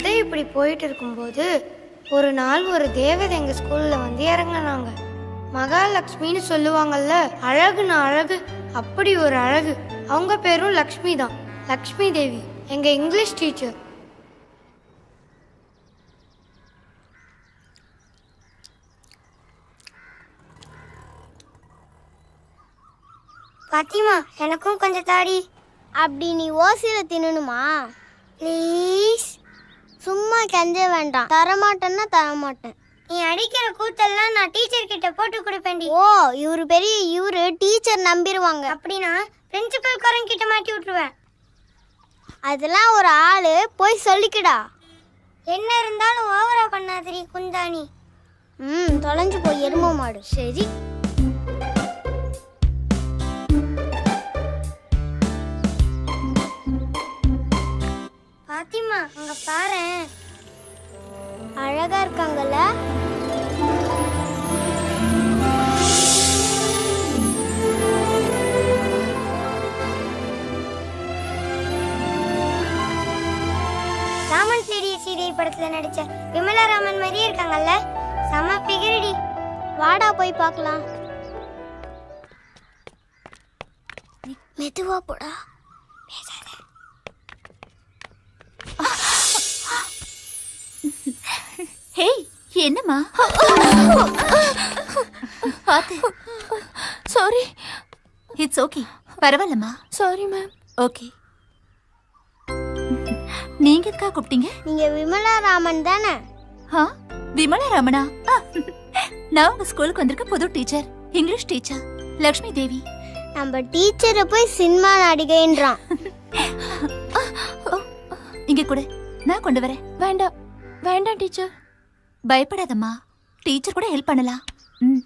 கதை இப்படி போயிட்டு இருக்கும்போது ஒரு நாள் ஒரு தேவதை எங்க ஸ்கூல்ல வந்து இறங்குனாங்க. மகாலட்சுமின்னு சொல்லுவாங்கல்ல அழகுன்னு அழகு அப்படி ஒரு அழகு. அவங்க பேரும் லக்ஷ்மி தான். லக்ஷ்மி தேவி எங்க இங்கிலீஷ் டீச்சர். பாத்திமா எனக்கும் கொஞ்சம் தாடி. அப்படி நீ ஓசியில தின்னணுமா? ப்ளீஸ் சும்மா கெஞ்ச வேண்டாம். தரமாட்டேன்னா தரமாட்டேன். நீ அடிக்கிற கூத்தெல்லாம் நான் டீச்சர் கிட்ட போட்டு கொடுப்பேன்டி. ஓ இவரு பெரிய இவரு டீச்சர் நம்பிடுவாங்க அப்படின்னா பிரின்சிபல் காரன் கிட்ட மாட்டி விட்டுருவேன். அதெல்லாம் ஒரு ஆளு போய் சொல்லிக்கடா. என்ன இருந்தாலும் ஓவரா பண்ணாதடி குந்தாணி. ம் தொலைஞ்சு போய் எரும மாடு. சரி. அழகா இருக்காங்கல்ல? ராமன் சீடி சீரியல் படத்துல நடிச்ச விமலா ராமன் மாதிரியே இருக்காங்கல்ல? செம பிகிரிடி. வாடா போய் பார்க்கலாம். மெதுவா போடா. ஹேய் என்னம்மா? பாத்து. சாரி இட்ஸ் ஓகே பரவாயில்லம்மா. சாரி மேம் ஓகே நீங்க எதுக்காக கூப்பிட்டீங்க? நீங்க விமலா ராமன் தானே? ஆ விமலா ரமணா ஆ, நான் உங்க ஸ்கூலுக்கு வந்திருக்க புது teacher English teacher Lakshmi Devi. நம்ம டீச்சரை போய் சினிமா நடிகைன்றான். இங்க கூட. நான் கொண்டு வரேன். வேண்டாம். வேண்டாம் டீச்சர். பயப்படாதம்மா. டீச்சர் கூட ஹெல்ப் பண்ணலாம். ம்.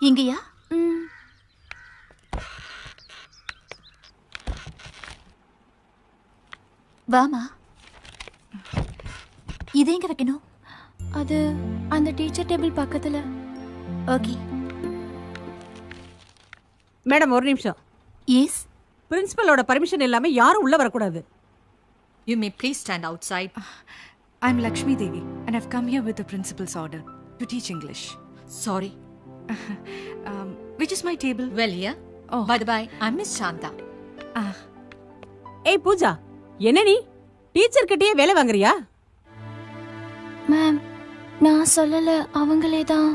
இங்கயா? ம். வாமா இது எங்க வைக்கணும்? அது அந்த டீச்சர் டேபிள் பக்கத்துல. ஓகே. மேடம் ஒரு நிமிஷம். எஸ் பிரின்சிபலோட பர்மிஷன் இல்லாம யாரும் உள்ள வரக்கூடாது. You may please stand outside. I'm Lakshmi Devi, and I've come here with the principal's order to teach English. Sorry. Um, which is my table? Well, yeah. Oh. By the by, I'm Miss Shanta. Ah, ஏய் பூஜா என்ன நீ teacher கிட்டயே வேலை வாங்குறியா ma'am நான் சொல்லல அவங்களே தான்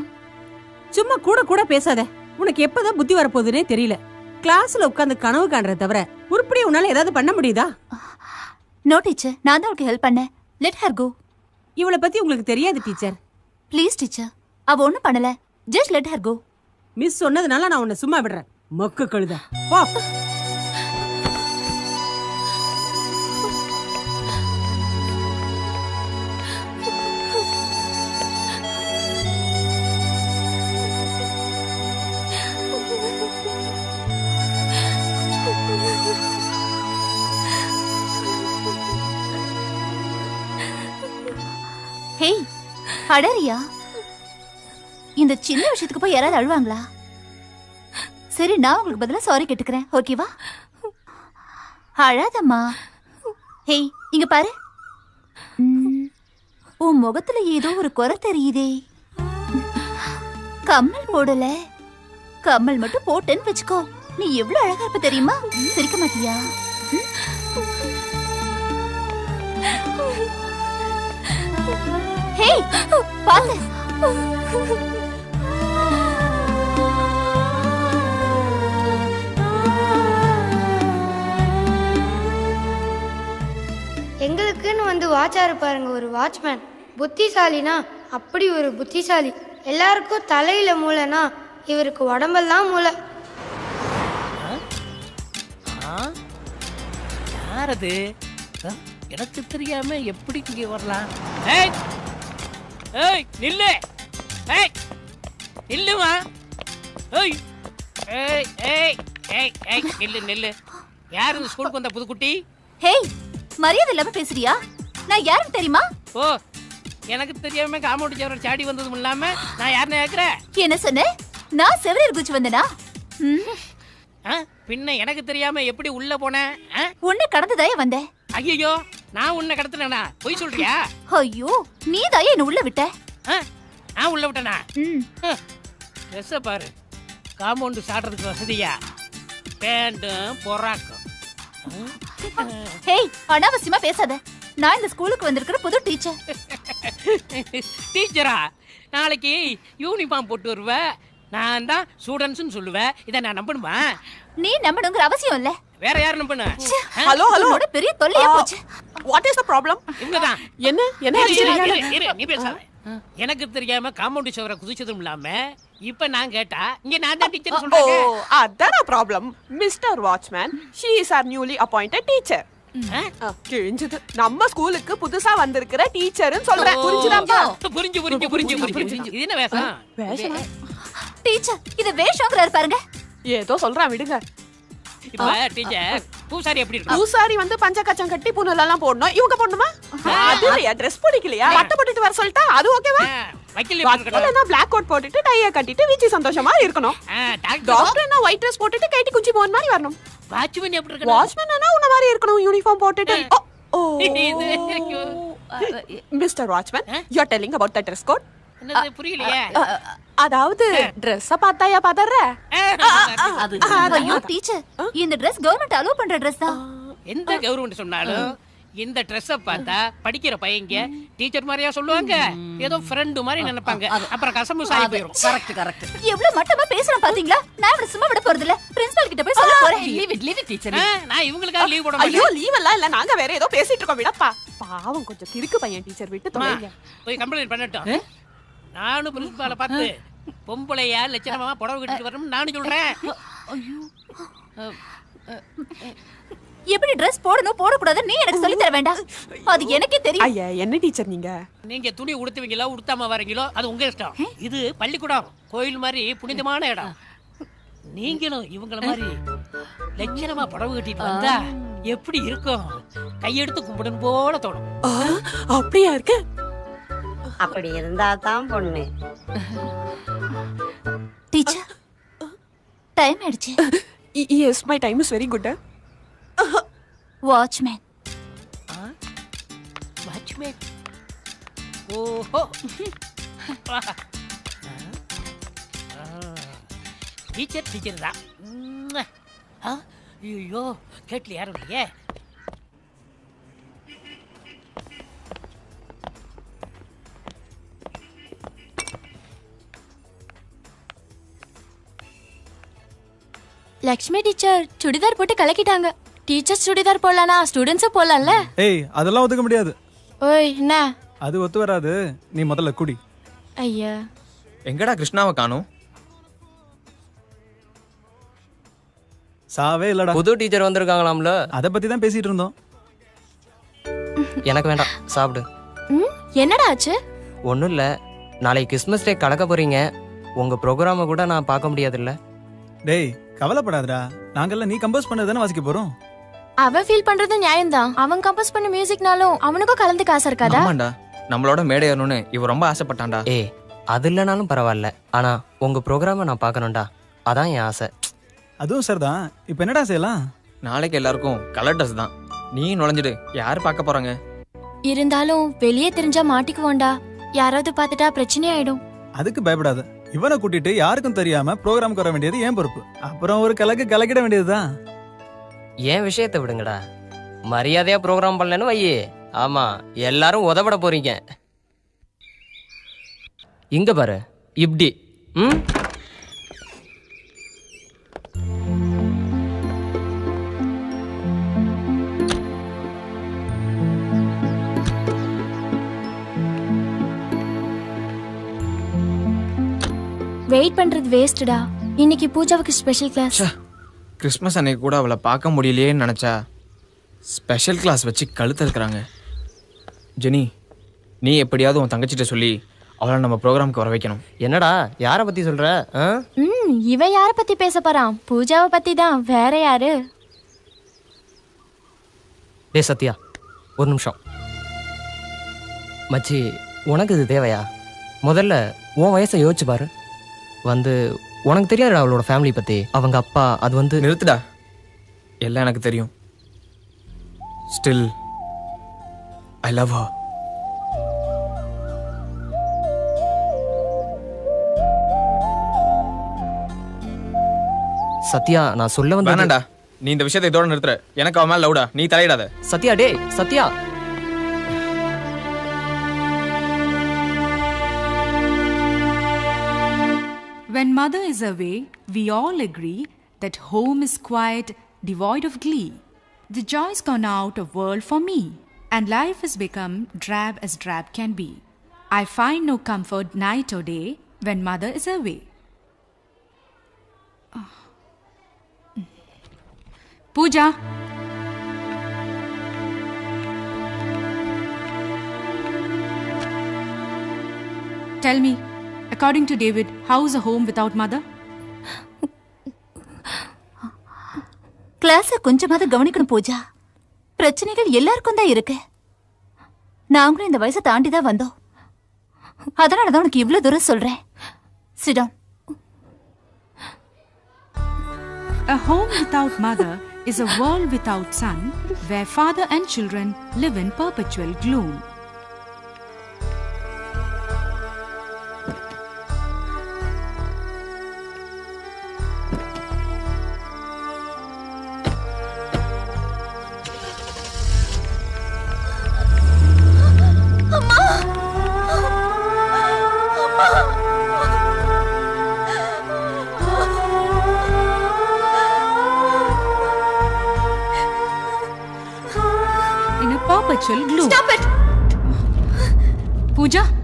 சும்மா கூட கூட பேசாத உனக்கு எப்பதான் புத்தி வரப்போகுதுன்னே தெரியல கிளாஸ்ல உட்கார்ந்து கனவு காண்றத தவிர உருப்படியா உன்னால ஏதாவது பண்ண முடியுதா நோ டீச்சர் நான் தான் அவளுக்கு ஹெல்ப் பண்ணேன் லெட் ஹர் கோ இவளை பத்தி உங்களுக்கு தெரியாது டீச்சர். ப்ளீஸ் டீச்சர் அவ ஒன்றும் பண்ணல. Just let her go miss சொன்னதுனால நான் உன்னை சும்மா விடுறேன். மொக்கு கழுத. போ. அடரியா. இந்த சின்ன விஷயத்துக்கு போய் யாராவது அழுவாங்களா? சரி நான் உங்களுக்கு பதிலாக சாரி கேட்டுக்கிறேன். ஓகேவா அழாதம்மா. ஹேய் இங்க பாரு. உன் முகத்துல ஏதோ ஒரு குறை தெரியுதே. கம்மல் போடல. கம்மல் மட்டும் போட்டேன்னு வச்சுக்கோ. நீ எவ்வளவு அழகா இருப்ப தெரியுமா? சிரிக்க மாட்டியா? ஹேய் பாத்து எங்களுக்குன்னு வந்து வாட்சாரு பாருங்க ஒரு வாட்ச்மேன் புத்திசாலினா அப்படி ஒரு புத்திசாலி. எல்லாருக்கும் தலையில மூளைனா இவருக்கு உடம்பெல்லாம் மூளை. ஆ? யார் அது? எனக்கு தெரியாம எப்படி இங்கே வரலாம்? ஏய்! ஏய் நில்லு. ஏய் நில்லுமா? ஏய் ஏய் ஏய் ஏய் ஏய் நில்லு நில்லு. யார் இந்த ஸ்கூலுக்கு வந்த புதுக்குட்டி? ஹேய் மரியாதை இல்லாம பேசுறியா? நான் யாருன்னு தெரியுமா? ஓ எனக்கு தெரியாம காமௌண்டி சவரன் சாடி வந்ததும் இல்லாம நான் யாருன்னு கேட்குறேன் என்ன சொன்ன? நான் செவரர் குச்சி வந்தனா? பின்ன எனக்கு தெரியாம எப்படி உள்ள போனேன் உன்னை கடந்ததாயே வந்தேன். ஐயோ நான் உன்னை கடத்தினா பொய் சொல்றியா? ஐயோ நீ தான் என்ன உள்ள விட்ட? ஆ? நான் உள்ள விட்டனா? ம். ட்ரெஸ்ஸை பாரு. காம்பவுண்டு சாடுறதுக்கு வசதியா? பேண்ட்டும் பொறாக்கும். ஹேய் அனாவசியமா பேசாத. நான் இந்த ஸ்கூலுக்கு வந்திருக்கிற புது டீச்சர். டீச்சரா? நாளைக்கு யூனிஃபார்ம் போட்டு வருவ. நான் தான் ஸ்டூடெண்ட்ஸ்னு சொல்லுவேன் இதை நான் நம்பணுமா? நீ நம்பணுங்கிற அவசியம் இல்ல. வேற யார் நம்பணும் ஹலோ ஹலோ. பெரிய தொல்லையா போச்சு. வாட் இஸ் த ப்ராப்ளம் இவங்க தான் என்ன என்ன? நீ பேசாத. எனக்கு தெரியாம காம்பவுண்ட் சுவரை குதிச்சதும் இல்லாம இப்ப நான் கேட்டா இங்க நான் தான் டீச்சர் ஓ சொல்றாங்க. அதான் problem mister watchman she is our newly appointed teacher கிழிஞ்சது. நம்ம ஸ்கூலுக்கு புதுசா வந்திருக்கிற டீச்சர்னு சொல்றேன் புரிஞ்சுதாப்பா புரிஞ்சு புரிஞ்சு புரிஞ்சு புரிஞ்சு. இது என்ன வேஷம்? வேஷமா? டீச்சர் இது வேஷங்கிறாரு பாருங்க. ஏதோ சொல்றான் விடுங்க. இப்ப டீச்சர் பூசாரி எப்படி இருக்கும் பூசாரி வந்து பஞ்ச கச்சம் கட்டி புனலெல்லாம் போடணும். இவங்க போடணுமா? அது இல்லையா ட்ரெஸ் பிடிக்கலையா? பட்டை போட்டுட்டு வர சொல்லிட்டா? அது ஓகேவா வக்கீலனா பிளாக் கோட் போட்டுட்டு டைய கட்டிட்டு வீச்சி சந்தோஷமா இருக்கணும். டாக்டர்னா ஒயிட் ட்ரெஸ் போட்டுட்டு கைட்டி குச்சி போன மாதிரி வரணும். வாட்ச்மேன் எப்படி இருக்கணும்? வாட்ச்மேனா உன்ன மாதிரி இருக்கணும். யூனிஃபார்ம் போட்டுட்டு ஓ. Mister watchman you are telling about the dress code என்னது புரியலையே. அதாவது ட்ரெஸ்ஸ பார்த்தாயா பதற ஐயோ டீச்சர் இந்த Dress கவர்மெண்ட் அலோவ் பண்ற தான் எந்த கவர்மெண்ட் சொன்னாலும் இந்த ட்ரெஸ்ஸ பார்த்தா படிக்கிற பையங்க டீச்சர் மாதிரியா சொல்லுவாங்க. ஏதோ ஃப்ரெண்டு மாதிரி நினைப்பாங்க. அப்புறம் கசம்பு சாய் போயிடும் கரெக்ட் கரெக்ட் எவ்வளவு மட்டமா பேசுறேன் பாத்தீங்களா? நான் இவனை சும்மா விட போறது இல்ல பிரின்சிபல் கிட்ட போய் சொல்ல போறேன். Leave it leave it teacher நான் இவங்களுக்காக லீவ் போட ஐயோ லீவ் எல்லாம் இல்ல. நாங்க வேற ஏதோ பேசிட்டு இருக்கோம். விடப்பா. பாவம் கொஞ்சம் கிறுக்கு பையன் டீச்சர் விட்டு போய் கம்ப்ளைண்ட் பண்ணட்டும் நானும் பிரின்சிபால பார்த்து பொம்பளையா லட்சணமா புடவை கட்டிட்டு வரணும்னு நானும் சொல்றேன். எப்படி Dress போடணும் போடக்கூடாது நீ எனக்கு சொல்லி தர வேண்டாம். அது எனக்கே தெரியும். ஐயா என்ன டீச்சர் நீங்க? நீங்க துணி உடுத்துவீங்களோ உடுத்தாம வரீங்களோ அது உங்க இஷ்டம். இது பள்ளிக்கூடம் கோயில் மாதிரி புனிதமான இடம். நீங்களும் இவங்கள மாதிரி லட்சணமா புடவை கட்டிட்டு வந்தா எப்படி இருக்கும்? கையெடுத்து கும்பிடணும் போல தோணும். அப்படியா இருக்கு? அப்படி இருந்தா தான் பொண்ணு. டீச்சர் டைம் ஆயிடுச்சு. Yes my time is very good watchman watchman ஓஹோ. டீச்சர் டீச்சர் தான். ஐயோ கேட்கல யாரும் லக்ஷ்மி டீச்சர் சுடிதார் போட்டு கலக்கிட்டாங்க. டீச்சர்ஸ் சுடிதார் போடலானா ஸ்டூடெண்ட்ஸும் போடலாம்ல? ஏய் அதெல்லாம் ஒத்துக்க முடியாது. ஓய் என்ன? அது ஒத்து வராது. நீ முதல்ல குடி. ஐயா. எங்கடா கிருஷ்ணாவை காணும்? சாவே இல்லடா. புது டீச்சர் வந்திருக்காங்களாம்ல? அதை பத்தி தான் பேசிட்டு இருந்தோம். எனக்கு வேண்டாம் சாப்பிடு. ம் என்னடா ஆச்சு? ஒன்றும் இல்லை. நாளைக்கு கிறிஸ்மஸ் டே கலக்க போறீங்க. உங்க ப்ரோக்ராமை கூட நான் பார்க்க முடியாதுல்ல. டேய் கவலைப்படாதடா. நாங்கெல்லாம் நீ கம்போஸ் பண்ணது தானே வாசிக்க போறோம்? அவன் ஃபீல் பண்றது நியாயம்தான். அவன் கம்போஸ் பண்ண மியூசிக்னாலும் அவனுக்கும் கலந்து காசு இருக்காதா? ஆமாண்டா. நம்மளோட மேடை ஏறணும்னு இவன் ரொம்ப ஆசைப்பட்டான்டா. ஏய் அது இல்லைனாலும் பரவாயில்ல. ஆனா உங்க ப்ரோக்ராமை நான் பார்க்கணும்டா. அதான் என் ஆசை. அதுவும் சார் தான் இப்போ என்னடா செய்யலாம்? நாளைக்கு எல்லாருக்கும் கலர் ட்ரெஸ் தான். நீ நுழைஞ்சிடு. யார் பார்க்க போறாங்க? இருந்தாலும் வெளியே தெரிஞ்சா மாட்டிக்குவோண்டா யாராவது பார்த்துட்டா பிரச்சனை ஆயிடும் அதுக்கு பயப்படாத. இவனை கூட்டிட்டு யாருக்கும் தெரியாம ப்ரோக்ராமுக்கு வர வேண்டியது ஏன் பொறுப்பு. அப்புறம் ஒரு கலக்கு கலக்கிட வேண்டியதுதான் ஏன் விஷயத்தை விடுங்கடா. மரியாதையா ப்ரோக்ராம் பண்ணலன்னு வையே. ஆமா எல்லாரும் உதவிட போறீங்க. இங்க பாரு இப்படி. ம்? வெயிட் பண்றது வேஸ்ட்டா இன்னைக்கு பூஜாவுக்கு ஸ்பெஷல் கிளாஸ் கிறிஸ்மஸ் அன்னைக்கு கூட அவளை பார்க்க முடியலையேன்னு நினச்சா ஸ்பெஷல் கிளாஸ் வச்சு கழுத்து இருக்கிறாங்க ஜெனி நீ எப்படியாவது உன் தங்கச்சிட்ட சொல்லி அவளை நம்ம ப்ரோக்ராம்க்கு வர வைக்கணும். என்னடா யாரை பத்தி சொல்ற? ஆ? ம் இவன் யார பத்தி பேச போறான்? பூஜாவை பத்தி தான் வேற யாரு? டேய் சத்யா ஒரு நிமிஷம். மச்சி உனக்கு இது தேவையா? முதல்ல உன் வயசை யோசிச்சு பாரு. வந்து உனக்கு தெரியாதுடா அவளோட ஃபேமிலி பத்தி. அவங்க அப்பா அது வந்து நிறுத்துடா. எல்லாம் எனக்கு தெரியும். Still I love her. Sathya நான் சொல்ல வந்து வேணாண்டா நீ இந்த விஷயத்தை இதோட நிறுத்துற. எனக்கு அவன் மேல லவுடா நீ தலையிடாத. சத்யா டேய் Sathya. Mother is away, we all agree that home is quiet, devoid of glee. The joy's gone out of world for me, and life has become drab as drab can be. I find no comfort night or day when mother is away. Ah. Pooja. Tell me, according to David, how's a home without mother? கிளாஸ கொஞ்சமாவது கவனிக்கணும் பூஜா பிரச்சனைகள் எல்லாருக்கும் தான் இருக்கு நாங்களும் இந்த வயசை தாண்டி தான் வந்தோம் அதனால தான் உனக்கு இவ்வளவு தூரம் சொல்றேன் சிடம் A home without mother is a world without sun, where father and children live in perpetual gloom. Gloom. Stop it! Pooja? Pooja?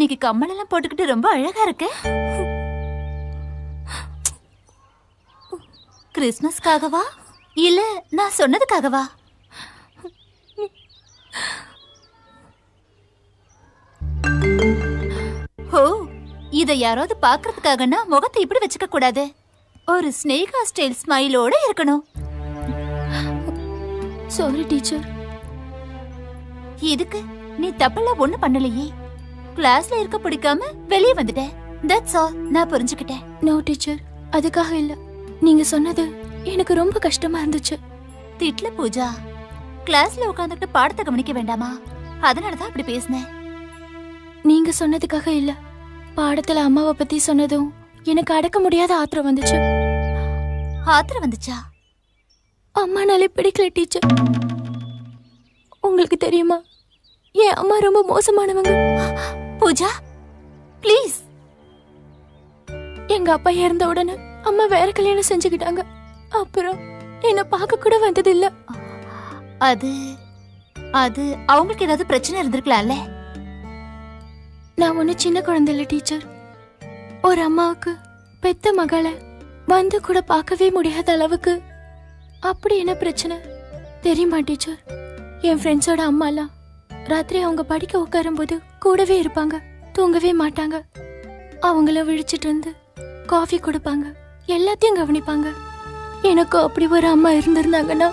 இன்னைக்கு கம்மலெல்லாம் போட்டுக்கிட்டு ரொம்ப அழகா இருக்கு. கிறிஸ்மஸ்க்காகவா இல்ல நான் சொன்னதுக்காகவா? ஓ இத யாராவது பாக்குறதுக்காகனா முகத்தை இப்படி வச்சுக்க கூடாது? ஒரு ஸ்னேகா ஸ்டைல் ஸ்மைலோட இருக்கணும். சாரி டீச்சர் இதுக்கு நீ தப்பெல்லாம் ஒண்ணு பண்ணலையே. கிளாஸ்ல இருக்க பிடிக்காம வெளியே வந்துட்டேன். தட்ஸ் ஆல் நான் புரிஞ்சுக்கிட்டேன். நோ டீச்சர் அதுக்காக இல்ல. நீங்க சொன்னது எனக்கு ரொம்ப கஷ்டமா இருந்துச்சு. திட்ல பூஜா கிளாஸ்ல உட்காந்துக்கிட்டு பாடத்தை கவனிக்க வேண்டாமா? அதனாலதான் அப்படி பேசினேன். நீங்க சொன்னதுக்காக இல்ல. பாடத்துல அம்மாவை பத்தி சொன்னதும் எனக்கு அடக்க முடியாத ஆத்திரம் வந்துச்சு. ஆத்திரம் வந்துச்சா? அம்மானாலே பிடிக்கல டீச்சர் உங்களுக்கு தெரியுமா? என் அம்மா ரொம்ப மோசமானவங்க. பூஜா? ப்ளீஸ் எங்க அப்பா இறந்த உடனே அம்மா வேற கல்யாணம் செஞ்சுக்கிட்டாங்க. அப்புறம் என்ன பார்க்க கூட வந்தது இல்ல அது அது அவங்களுக்கு ஏதாவது பிரச்சனை இருந்திருக்கலாம்ல? நான் ஒண்ணு சின்ன குழந்தை இல்ல டீச்சர். ஒரு அம்மாவுக்கு பெத்த மகளை வந்து கூட பார்க்கவே முடியாத அளவுக்கு. அப்படி என்ன பிரச்சனை? தெரியுமா டீச்சர்? என் ஃப்ரெண்ட்ஸோட அம்மாலாம் ராத்திரி அவங்க படிக்க உட்காரும்போது கூடவே இருப்பாங்க. தூங்கவே மாட்டாங்க. அவங்கள விழிச்சிட்டு இருந்து காஃபி கொடுப்பாங்க. எல்லாத்தையும் கவனிப்பாங்க. எனக்கு அப்படி ஒரு அம்மா இருந்திருந்தாங்கன்னா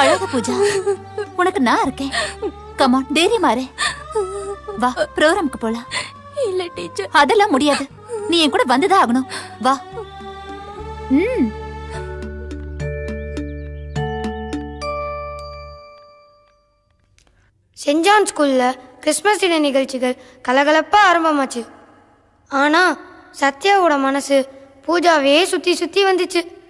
அழகு பூஜா. உனக்கு நான் இருக்கேன். கமான் இரு. வா ப்ரோக்ராம்க்கு போலாம். இல்ல டீச்சர் அதெல்லாம் முடியாது. நீ என் கூட வந்துதான் ஆகணும். வா. ம். சென்ட் ஜான் ஸ்கூல்ல கிறிஸ்மஸ் தின நிகழ்ச்சிகள் கலகலப்பா ஆரம்பமாச்சு. ஆனா சத்யாவோட மனசு பூஜாவே சுத்தி சுத்தி வந்துச்சு.